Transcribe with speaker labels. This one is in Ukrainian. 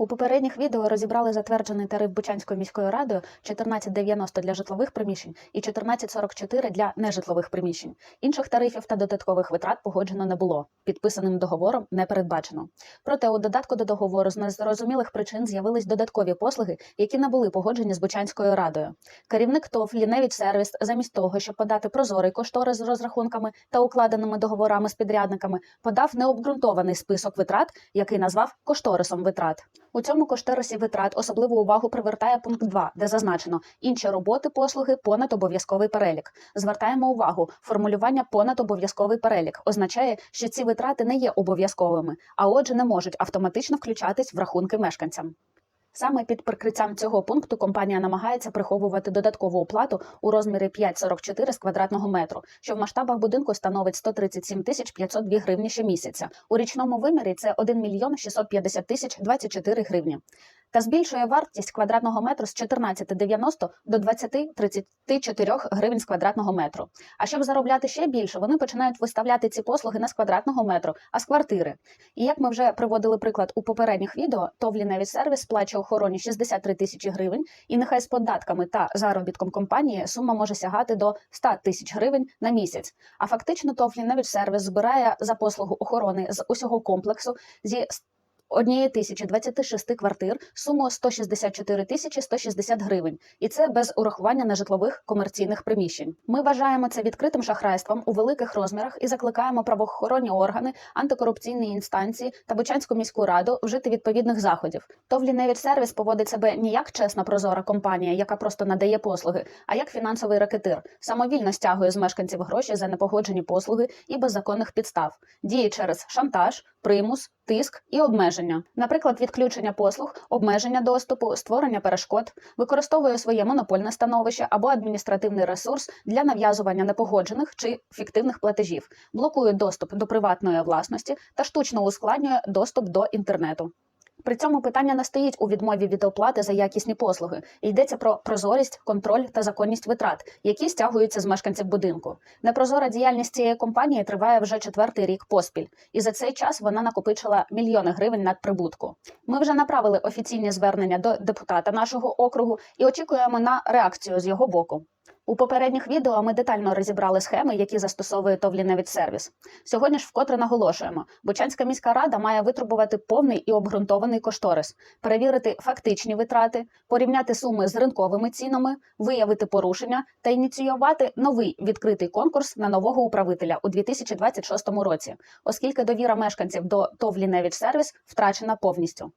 Speaker 1: У попередніх відео розібрали затверджений тариф Бучанською міською радою 1490 для житлових приміщень і 1444 для нежитлових приміщень. Інших тарифів та додаткових витрат погоджено не було. Підписаним договором не передбачено. Проте у додатку до договору з незрозумілих причин з'явились додаткові послуги, які не були погоджені з Бучанською радою. Керівник ТОВ Ліневич Сервіс замість того, щоб подати прозорий кошторис з розрахунками та укладеними договорами з підрядниками, подав необґрунтований список витрат, який назвав кошторисом витрат. У цьому кошторисі витрат особливу увагу привертає пункт 2, де зазначено інші роботи, послуги понад обов'язковий перелік. Звертаємо увагу, формулювання понад обов'язковий перелік означає, що ці витрати не є обов'язковими, а отже, не можуть автоматично включатись в рахунки мешканцям. Саме під прикриттям цього пункту компанія намагається приховувати додаткову оплату у розмірі 5,44 з квадратного метру, що в масштабах будинку становить 137 тисяч 502 гривні щомісяця. У річному вимірі це 1 мільйон 650 тисяч 24 гривні. Та збільшує вартість квадратного метру з 14,90 до 20,34 гривень з квадратного метру. А щоб заробляти ще більше, вони починають виставляти ці послуги не з квадратного метру, а з квартири. І як ми вже приводили приклад у попередніх відео, то Ліневіт сервіс сплачує охороні 63 тисячі гривень, і нехай з податками та заробітком компанії сума може сягати до 100 тисяч гривень на місяць. А фактично ТОВ Ліневіч сервіс збирає за послугу охорони з усього комплексу зі однієї тисячі 26 квартир суму 164 тисячі 160 гривень, і це без урахування нежитлових комерційних приміщень. Ми вважаємо це відкритим шахрайством у великих розмірах і закликаємо правоохоронні органи, антикорупційні інстанції та Бучанську міську раду вжити відповідних заходів. ТОВ «Ліневіт сервіс поводить себе не як чесна прозора компанія, яка просто надає послуги, а як фінансовий ракетир, самовільно стягує з мешканців гроші за непогоджені послуги і без законних підстав, діє через шантаж, примус, тиск і обмеження, наприклад, відключення послуг, обмеження доступу, створення перешкод, використовує своє монопольне становище або адміністративний ресурс для нав'язування непогоджених чи фіктивних платежів, блокує доступ до приватної власності та штучно ускладнює доступ до інтернету. При цьому питання не стоїть у відмові від оплати за якісні послуги. Йдеться про прозорість, контроль та законність витрат, які стягуються з мешканців будинку. Непрозора діяльність цієї компанії триває вже четвертий рік поспіль, і за цей час вона накопичила мільйони гривень надприбутку. Ми вже направили офіційні звернення до депутата нашого округу і очікуємо на реакцію з його боку. У попередніх відео ми детально розібрали схеми, які застосовує ТОВ «Ліневіт сервіс. Сьогодні ж вкотре наголошуємо: Бучанська міська рада має витребувати повний і обґрунтований кошторис, перевірити фактичні витрати, порівняти суми з ринковими цінами, виявити порушення та ініціювати новий відкритий конкурс на нового управителя у 2026 році, оскільки довіра мешканців до ТОВ «Ліневіт сервіс втрачена повністю.